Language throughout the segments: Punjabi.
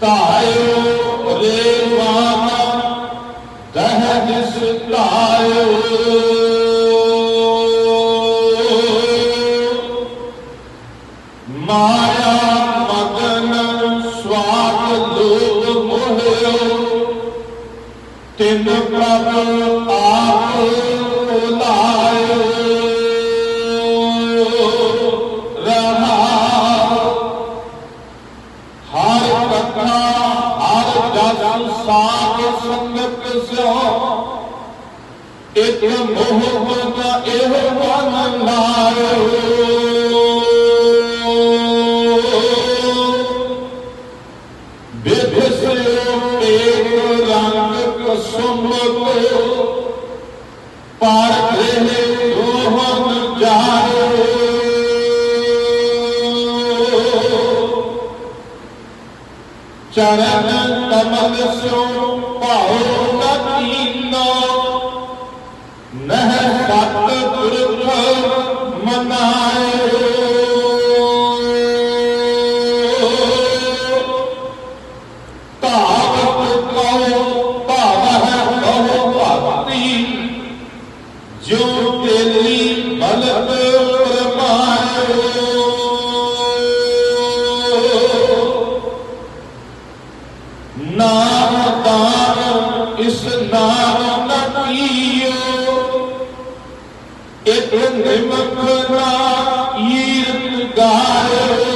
ਧਾਇਓ ਰੇ ਮਾਨਾ ਦਹ ਦਿਸ ਧਾਇਓ। ਸਵਾਦ ਲੋਭ ਮੋਹਿਓ ਤਿਨ ਪ੍ਰਭ ਆਪ ਲਾਇਓ ਰਹਾ ਹਰ ਕਥਾ, ਹਰ ਜਸ ਸਾਧ ਸੰਗਤ ਸਿਓ। ਇਕ ਮੋਹ ਇਹੋ ਬਿਭਸਿਓ ਏਕ ਰੰਗ ਕਸੁਮ ਕੋ ਪਰ ਗ੍ਰਹਿ ਦੋਹਨ ਜਾਇਓ ਚਰਨ ਕਮਲ ਸਿਓ ਭਾਉ ਨ ਕੀਨੋ ਨਹਿ ਸਤ ਨਿਮਖ ਨਾ ਈਰਤ ਗਾਇਓ।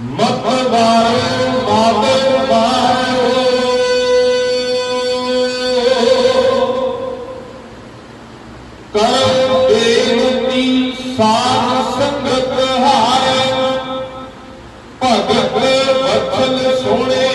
ਮਤ ਵਾਰੇ ਮਾਤੇ ਵਾਰੇ ਕਰ ਬੇਨਤੀ ਸਾਧ ਸੰਗਤ ਹਾਰੇ। ਭਗਤ ਵਚਨ ਸੋਹਣੇ